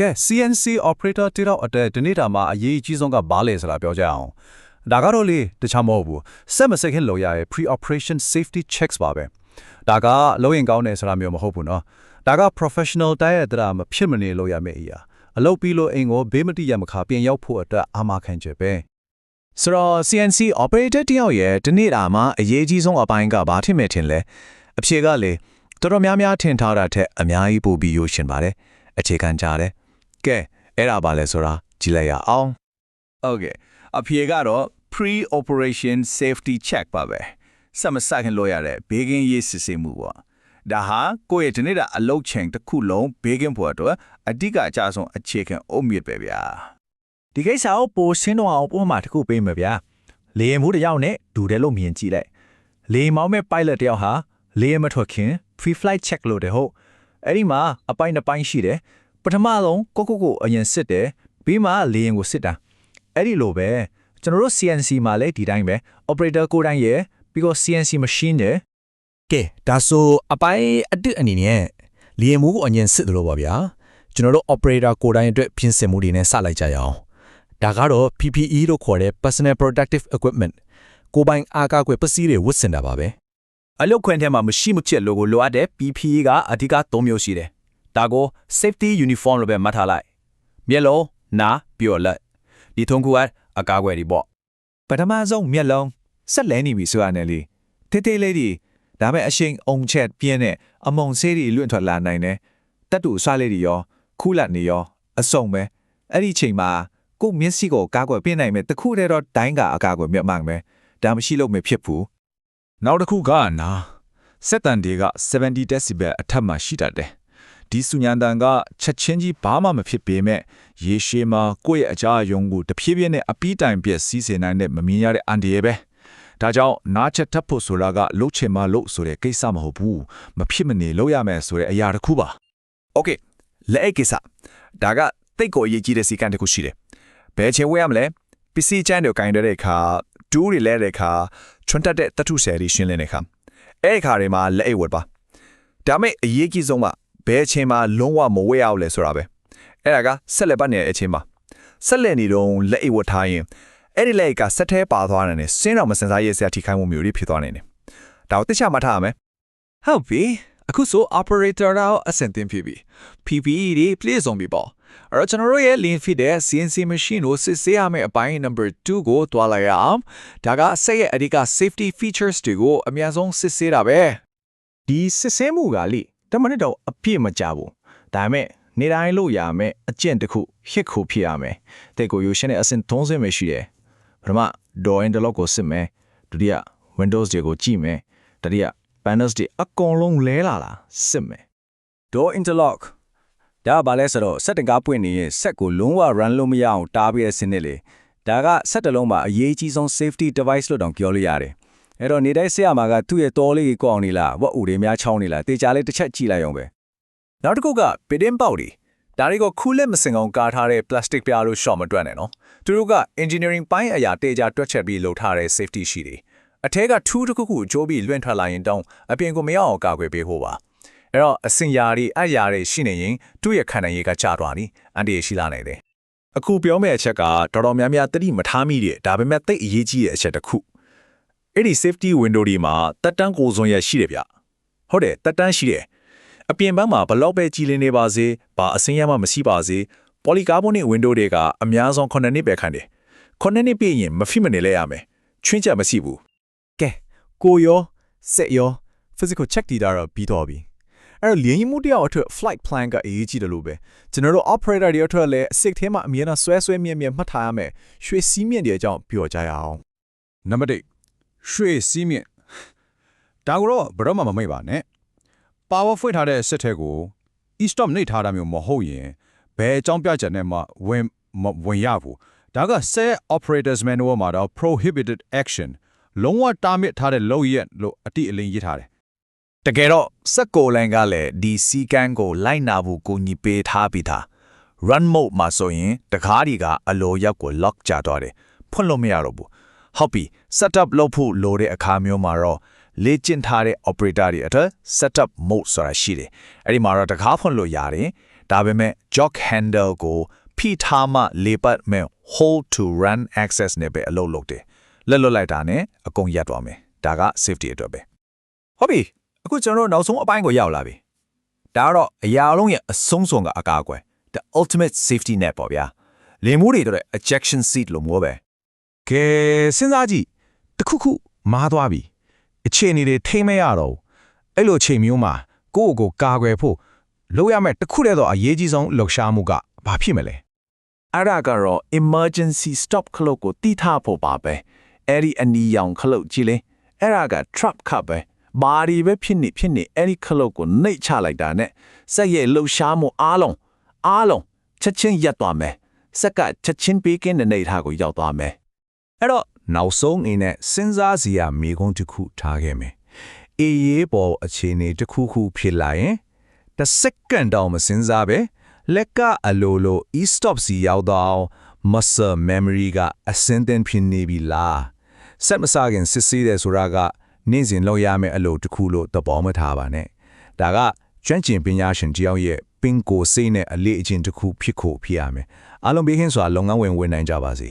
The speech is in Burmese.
ကဲ CNC operator တိတော့အတဲ့ဒီနေ့တာမှာအရေးအကြီးဆုံးကဘာလဲဆိုတာပြောကြအောင်ဒါကတော့လေတခြားမဟုတ်ဘူးစက်မစက်ခင်လိုရရဲ့ pre operation safety checks ပါပဲဒါကလုံးရင်ကောင်းတယ်ဆိုတာမျိုးမဟုတ်ဘူးเนาะဒါက professional တိုင်းရဲ့တရားမဖြစ်မနေလို့ရမယ့်အရာအလုပ်ပြီးလို့အိမ်ကိုဘေးမတိရမခါပြင်ရောက်ဖို့အတွက်အာမခံချက်ပဲ ဆိုတော့ CNC operator တယောက်ရဲ့ဒီနေ့တာမှာအရေးကြီးဆုံးအပိုင်းကဘာထင်မဲ့ထင်လဲအဖြေကလေတော်တော်များများထင်ထားတာထက်အများကြီးပိုပြီးရိုးရှင်ပါတယ်အခြေခံကြတယ် ကဲအဲ့ဒါပါလဲဆိုတာကြည့်လိုက်ရအောင်ဟုတ်ကဲ့အဖြေကတော့ pre operation safety check ပါပဲစမစခင်လို့ရတဲ့ဘေးကင်းရေးစစ်ဆေးမှုပေါ့ဒါဟာကိုယ့်ရဲ့ဒီနေ့တာအလုပ်ချိန်တစ်ခုလုံးဘေးကင်းဖို့အတွက်အဓိကအကြဆုံးအခြေခံအုတ်မြစ်ပဲဗျာဒီကိစ္စကိုပိုရှင်းတော့အောင်ပုံမှန်တစ်ခုပေးမယ်ဗျာလေယာဉ်မှုတစ်ယောက်နဲ့ဒူတယ်လို့မြင်ကြည့်လိုက်လေယာဉ်မောင်းမဲ့ pilot တစ်ယောက်ဟာလေယာဉ်မထွက်ခင် pre flight check လို့တဲ့ဟုတ်အဲ့ဒီမှာအပိုင်းတစ်ပိုင်းရှိတယ် ပထမဆုံးကိုကိုကိုအရင်စစ်တယ်ပြီးမှလေယာဉ်ကိုစစ်တာအဲ့ဒီလိုပဲကျွန်တော်တို့ CNC မှာလည်းဒီတိုင်းပဲ operator ကိုယ်တိုင်ရဲ့ပြီးတော့ CNC machine တယ်ကဲဒါဆိုအပိုင်းအတစ်အနေနဲ့လီယံမူကိုအရင်စစ်သလိုပါဗျာကျွန်တော်တို့ operator ကိုယ်တိုင်အတွက်ပြင်ဆင်မှုတွေနဲ့စလိုက်ကြရအောင်ဒါကတော့ PPE လို့ခေါ်တဲ့ personal protective equipment ကိုယ်ပိုင်အားကားကွယ်ပစ္စည်းတွေဝတ်ဆင်တာပါပဲအလုပ်ခွင်ထဲမှာမရှိမဖြစ်လို့ကိုလိုအပ်တဲ့ PPE ကအဓိက၃မျိုးရှိတယ်။ ဒါကို safety uniform လို့ပဲမှတ်ထားလိုက်။မျက်လုံး၊နားပြီးတော့လက်ဒီထုံးခုကအကာအကွယ်တွေပေါ့ပထမဆုံးမျက်လုံးဆက်လဲနေပြီဆိုရနဲ့လေတေးသေးလေးဒီဒါမဲ့အရှိန်အုံချက်ပြင်းနဲ့အမုံဆေးတွေလွင့်ထွက်လာနိုင်တယ်တက်တူအဆွလေးတွေရောခုလက်နေရောအစုံပဲအဲ့ဒီချိန်မှာကိုယ့်မျက်စိကိုကားကွယ်ပြင်းနိုင်မယ်တခုတည်းတော့ဒိုင်းကအကာအကွယ်မြတ်မှန်ပဲဒါမရှိလို့မဖြစ်ဘူးနောက်တစ်ခုကနာစက်တန်တွေက70 decibel အထက်မှာရှိတတ်တယ် ဒီစုညံတန်ကချက်ချင်းကြီးဘာမှမဖြစ်ပေမဲ့ရေရှည်မှာကိုယ့်ရဲ့အကြအယုံကိုတဖြည်းဖြည်းနဲ့အပီးတိုင်ပြက်စီးစေနိုင်တဲ့မမြင်ရတဲ့အန်ဒီရဲ့ပဲဒါကြောင့်နားချက်ထပ်ဖို့ဆိုတာကလှုပ်ချင်မှလှုပ်ဆိုတဲ့ကိစ္စမဟုတ်ဘူးမဖြစ်မနေလှုပ်ရမယ်ဆိုတဲ့အရာတစ်ခုပါ။ Okay လက်အိတ်ကိစ္စဒါကတိတ်ကိုအရေးကြီးတဲ့စီကံတစ်ခုရှိတယ်။ဘယ်ချိန်ဝဲရမလဲပစ္စည်းချမ်းတွေကင်တဲ့အခါဒူးတွေလဲတဲ့အခါချွန်းတက်တဲ့တထုဆယ်တွေရှင်းလင်းတဲ့အခါအဲ့ဒီအခါတွေမှာလက်အိတ်ဝတ်ပါ။ဒါမဲ့အရေးကြီးဆုံးက ဘယ်ချိန်မှာလုံးဝမဝဲရအောင်လဲဆိုတာပဲ။အဲ့ဒါကဆက်လက်ပတ်နေတဲ့အချိန်မှာဆက်လက်နေတော့လက်အိတ်ဝတ်ထားရင်အဲ့ဒီလက်အိတ်ကဆက်ထဲပါသွားတယ်နဲ့စင်းတော်မစင်စားရဲ့ဆရာထိခိုင်းမှုမျိုးတွေဖြစ်သွားနိုင်တယ်။ဒါကိုသိချမှတ်ထားရမယ်ဟုတ်ပြီအခုဆို operator တော့အဆင်သင့်ဖြစ်ပြီ PPE တွေ play zone ပြီပေါ့အဲ့တော့ကျွန်တော်တို့ရဲ့ link fit တဲ့ CNC machine ကိုစစ်ဆေးရမယ့်အပိုင်း number 2ကိုတွားလိုက်ရအောင်ဒါကစက်ရဲ့အဓိက safety features တွေကိုအများဆုံးစစ်ဆေးတာပဲဒီစစ်ဆေးမှုကလေ တမနစ်တော့အပြည့်မကြဘူးဒါပေမဲ့နေတိုင်းလို့ရမယ်အကျင့်တစ်ခုဟစ်ခုဖြစ်ရမယ်တဲ့ကိုယူရှင်ရဲ့အဆင့်30ပဲရှိတယ်ပထမ door interlock ကိုစစ်မယ်ဒုတိယ windows တွေကိုကြည့်မယ်တတိယ panels တွေအကုန်လုံးလဲလာလားစစ်မယ် door interlock ဒါကဘာလဲဆိုတော့စက်တကားပွင့်နေရင်စက်ကိုလုံးဝ run လို့မရအောင်တားပြီးတဲ့စနစ်လေဒါကစက်တစ်လုံးမှာအရေးကြီးဆုံး safety device လို့တောင်ပြောလို့ရတယ် အဲ့တော့နေတိုင်းဆရာမကသူ့ရဲ့တော်လေးကိုကောင်းနေလားဝက်ဥတွေများချောင်းနေလားတေချာလေးတစ်ချက်ကြည့်လိုက်အောင်ပဲနောက်တစ်ခုက pidin ပေါက်တွေဒါတွေကိုခူးလက်မစင်အောင်ကာထားတဲ့ plastic ပြားလို့ short မတွက်နဲ့နော်သူတို့က engineering ပိုင်းအရာတေချာတွက်ချက်ပြီးလုပ်ထားတဲ့ safety ရှိတယ်အထက်ကထူးတစ်ခုခုကြိုးပြီးလွင့်ထွက်လာရင်တောင်းအပြင်ကိုမရောက်အောင်ကာကွယ်ပေးဖို့ပါအဲ့တော့အစင်ယာတွေအရာတွေရှိနေရင်သူ့ရဲ့ခံနိုင်ရည်ကကျသွားပြီအန်တီရရှိလာနိုင်တယ်အခုပြောမယ့်အချက်ကတော်တော်များများတတိမထားမိတဲ့ဒါပေမဲ့သိပ်အရေးကြီးတဲ့အချက်တစ်ခု အဲ့ဒီ safety window ဒီမှာတက်တန်းကိုစွန်ရရှိတယ်ဗျဟုတ်တယ်တက်တန်းရှိတယ်အပြင်ဘက်မှာဘလောက်ပဲကြည်လင်နေပါစေဘာအစင်းရမှမရှိပါစေ polycarbonate window တွေကအများဆုံး9နှစ်ပဲခံတယ်9နှစ်ပြည့်ရင်မဖိမနေလဲရမယ်ချွင်းချက်မရှိဘူးကဲကိုရောစက်ရော physical check တီတာတော့ပြီးတော့ပြီအဲ့တော့လင်းရင်မှုတယောက်အတွက် flight plan ကအရေးကြီးတယ်လို့ပဲကျွန်တော်တို့ operator တွေအတွက်လည်းအစစ်ထဲမှာအမြဲတမ်းဆွဲဆွဲမြဲမြဲမှတ်ထားရမယ်ရွှေစည်းမြင့်တွေအကြောင်းပြောကြရအောင်နံပါတ်1 ရွှေစီးမြင့်ဒါကိုတော့ဘယ်တော့မှမမိတ်ပါနဲ့ power ဖွင့်ထားတဲ့စက်ထဲကို e-stop နှိပ်ထားတာမျိုးမဟုတ်ရင်ဘယ်အကြောင်းပြချက်နဲ့မှဝင်မဝင်ရဘူးဒါက set operators manual မှာတော့ prohibited action လုံးဝတားမြစ်ထားတဲ့လုပ်ရက်လို့အတိအလင်းရေးထားတယ်တကယ်တော့စက်ကိုလန်ကလည်းဒီစီကန်းကိုလိုက်နာဖို့ကိုညီပေးထားပြီးသား run mode မှာဆိုရင်တကားဒီကအလိုရောက်ကို lock ကြသွားတယ်ဖွင့်လို့မရတော့ဘူး ဟုတ်ပြီ setup လုပ်ဖို့လိုတဲ့အခါမျိုးမှာတော့လေ့ကျင့်ထားတဲ့ operator တွေအတွက် setup mode ဆိုတာရှိတယ်အဲ့ဒီမှာတော့တကားဖွင့်လို့ရတယ်ဒါပေမဲ့ jog handle ကိုဖိထားမှလေပတ်မဲ့ hold to run access နဲ့ပဲအလုပ်လုပ်တယ်လက်လွတ်လိုက်တာနဲ့အကုန်ရပ်သွားမယ်ဒါက safety အတွက်ပဲဟုတ်ပြီအခုကျွန်တော်တို့နောက်ဆုံးအပိုင်းကိုရောက်လာပြီဒါကတော့အရာအလုံးရဲ့အဆုံးစွန်ကအကာအကွယ် the ultimate safety net ပေါ့ဗျာလင်မိုးတွေတို့ရဲ့ ejection seat လို့မျိုးပဲ ကဲစဉ်းစားကြည့်တခုခုမားသွားပြီအခြေအနေတွေထိမ့်မရတော့ဘူးအဲ့လိုအချိန်မျိုးမှာကိုယ့်ကိုယ်ကိုကာကွယ်ဖို့လုပ်ရမယ့်တစ်ခုတည်းသောအရေးကြီးဆုံးလှုပ်ရှားမှုကဘာဖြစ်မလဲအဲ့ဒါကတော့ emergency stop ခလုတ်ကိုတီးထားဖို့ပါပဲအဲ့ဒီအနီရောင်ခလုတ်ကြည့်လေအဲ့ဒါက trap ခပ်ပဲဘာဒီပဲဖြစ်နေဖြစ်နေအဲ့ဒီခလုတ်ကိုနှိပ်ချလိုက်တာနဲ့စက်ရဲ့လှုပ်ရှားမှုအားလုံးအားလုံးချက်ချင်းရပ်သွားမယ်စက်ကချက်ချင်းပေးကင်းတဲ့နေထားကိုရောက်သွားမယ် အဲ့တော့နောက်ဆုံးအနေနဲ့စဉ်းစားစရာမိကုန်းတစ်ခုထားခဲ့မယ်အေးရေးပေါ်အခြေအနေတစ်ခုခုဖြစ်လာရင်တစ်စက္ကန့်တောင်မစင်စားပဲလက်ကအလိုလို e-stop စီရောက်တော့ muscle memory ကအစင်းသင်ဖြစ်နေပြီလားစက်မစားခင်စစ်ဆေးတယ်ဆိုတာကနေ့စဉ်လုပ်ရမယ့်အလုပ်တစ်ခုလို့သဘောမထားပါနဲ့ဒါကကျွမ်းကျင်ပညာရှင်တယောက်ရဲ့ပင်ကိုစိတ်နဲ့အလေးအကျင့်တစ်ခုဖြစ်ဖို့ဖြစ်ရမယ်အားလုံးဘေးကင်းစွာလုပ်ငန်းဝင်ဝင်နိုင်ကြပါစေ